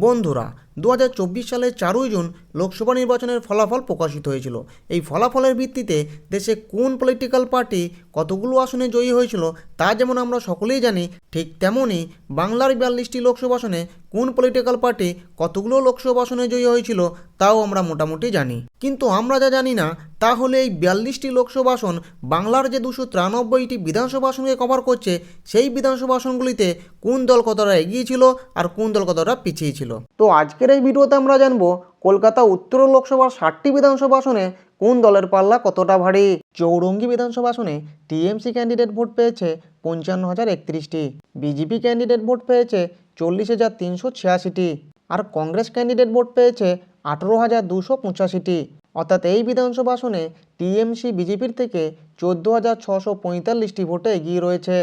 বন্ধুরা দু হাজার চব্বিশ সালের চারই জুন লোকসভা নির্বাচনের ফলাফল প্রকাশিত হয়েছিল। এই ফলাফলের ভিত্তিতে দেশে কোন পলিটিক্যাল পার্টি কতগুলো আসনে জয়ী হয়েছিল তা যেমন আমরা সকলেই জানি, ঠিক তেমনই বাংলার বিয়াল্লিশটি লোকসভা আসনে কোন পলিটিক্যাল পার্টি কতগুলো লোকসভা আসনে জয়ী হয়েছিল তাও আমরা মোটামুটি জানি। কিন্তু আমরা যা জানি না, তা হলে এই বিয়াল্লিশটি লোকসভা আসন বাংলার যে দুশো তিরানব্বইটি বিধানসভা আসনকে কভার করছে, সেই বিধানসভা আসনগুলিতে কোন দল কতটা এগিয়ে ছিল আর কোন দল কতটা পিছিয়ে ছিল। তো আজকের এই ভিডিওতে আমরা জানব কলকাতা উত্তর লোকসভার ষাটটি বিধানসভা আসনে কোন দলের পাল্লা কতটা ভারী? চৌরঙ্গি বিধানসভা আসনে টিএমসি ক্যান্ডিডেট ভোট পেয়েছে পঞ্চান্ন হাজার একত্রিশটি। বিজেপি ক্যান্ডিডেট ভোট পেয়েছে চল্লিশ হাজার তিনশো ছিয়াশিটি। আর কংগ্রেস ক্যান্ডিডেট ভোট পেয়েছে আঠেরো হাজার দুশো পঁচাশিটি। অর্থাৎ এই বিধানসভা আসনে টিএমসি বিজেপির থেকে চোদ্দ হাজার ছশো পঁয়তাল্লিশটি ভোটে এগিয়ে রয়েছে।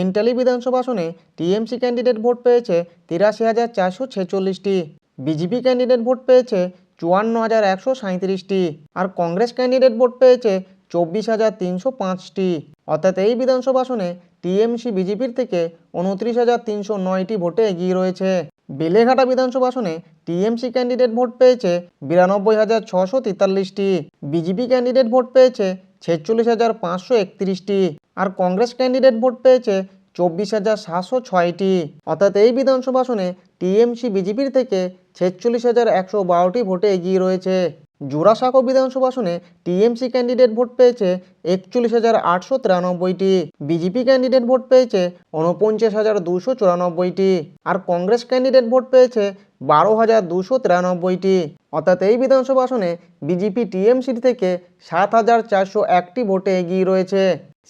এন্টালি বিধানসভা আসনে টিএমসি ক্যান্ডিডেট ভোট পেয়েছে তিরাশি হাজার চারশো ছেচল্লিশটি। বিজেপি ক্যান্ডিডেট ভোট পেয়েছে চুয়ান্ন হাজার একশো সাঁত্রিশটি আর কংগ্রেস ক্যান্ডিডেট ভোট পেয়েছে চব্বিশ হাজার তিনশো পাঁচটি। অর্থাৎ এই বিধানসভা আসনে টিএমসি বিজেপির থেকে উনত্রিশ হাজার তিনশো নয়টি ভোটে এগিয়ে রয়েছে। বেলেঘাটা বিধানসভা আসনে টিএমসি ক্যান্ডিডেট ভোট পেয়েছে বিরানব্বই হাজার ছশো তেতাল্লিশটি। বিজেপি ক্যান্ডিডেট ভোট পেয়েছে ছেচল্লিশ হাজার পাঁচশো একত্রিশটি। আর কংগ্রেস ক্যান্ডিডেট ভোট পেয়েছে চব্বিশ হাজার সাতশো ছয়টি। অর্থাৎ এই বিধানসভা আসনে টিএমসি বিজেপির থেকে ছেচল্লিশ হাজার একশো বারোটি ভোটে এগিয়ে রয়েছে। জোড়াসাঁকো বিধানসভা আসনে টিএমসি ক্যান্ডিডেট ভোট পেয়েছে একচল্লিশ হাজার আটশো তিরানব্বইটি। বিজেপি ক্যান্ডিডেট ভোট পেয়েছে উনপঞ্চাশ হাজার দুশো চুরানব্বইটি। আর কংগ্রেস ক্যান্ডিডেট ভোট পেয়েছে বারো হাজার দুশো তিরানব্বইটি। অর্থাৎ এই বিধানসভা আসনে বিজেপি টিএমসির থেকে সাত হাজার চারশো একটি ভোটে এগিয়ে রয়েছে।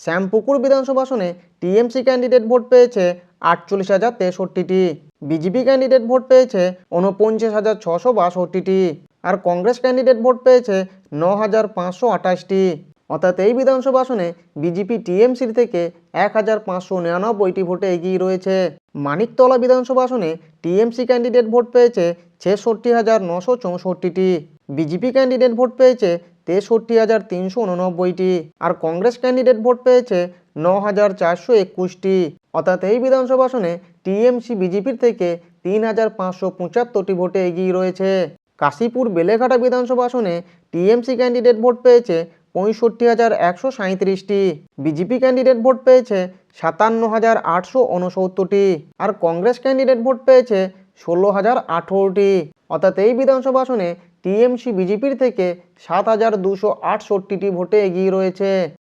শ্যামপুকুর বিধানসভা আসনে টিএমসি ক্যান্ডিডেট ভোট পেয়েছে আটচল্লিশ হাজার তেষট্টিটি। বিজেপি ক্যান্ডিডেট ভোট পেয়েছে উনপঞ্চাশ হাজার ছশো বাষট্টিটি আর কংগ্রেস ক্যান্ডিডেট ভোট পেয়েছে ন হাজার পাঁচশো আঠাশটি। অর্থাৎ এই বিধানসভা আসনে বিজেপি টিএমসির থেকে এক হাজার পাঁচশো নিরানব্বইটি ভোটে এগিয়ে রয়েছে। মানিকতলা বিধানসভা আসনে টিএমসি ক্যান্ডিডেট ভোট পেয়েছে ছেষট্টি হাজার নশো চৌষট্টিটি। বিজেপি ক্যান্ডিডেট ভোট পেয়েছে তেষট্টি হাজার তিনশো উননব্বইটি। আর কংগ্রেস ক্যান্ডিডেট ভোট পেয়েছে ন হাজার চারশো একুশটি। অর্থাৎ এই বিধানসভা আসনে টিএমসি বিজেপির থেকে তিন হাজার পাঁচশো পঁচাত্তরটি ভোটে এগিয়ে রয়েছে। কাশীপুর বেলেঘাটা বিধানসভা আসনে টিএমসি ক্যান্ডিডেট ভোট পেয়েছে পঁয়ষট্টি হাজার একশো সাঁত্রিশটি বিজেপি ক্যান্ডিডেট ভোট পেয়েছে সাতান্ন হাজার আটশো উনসত্তরটি। আর কংগ্রেস ক্যান্ডিডেট ভোট পেয়েছে ষোলো হাজার আঠেরোটি। অর্থাৎ এই বিধানসভা আসনে টিএমসি বিজেপির থেকে সাত হাজার দুশো আটষট্টিটি ভোটে এগিয়ে রয়েছে।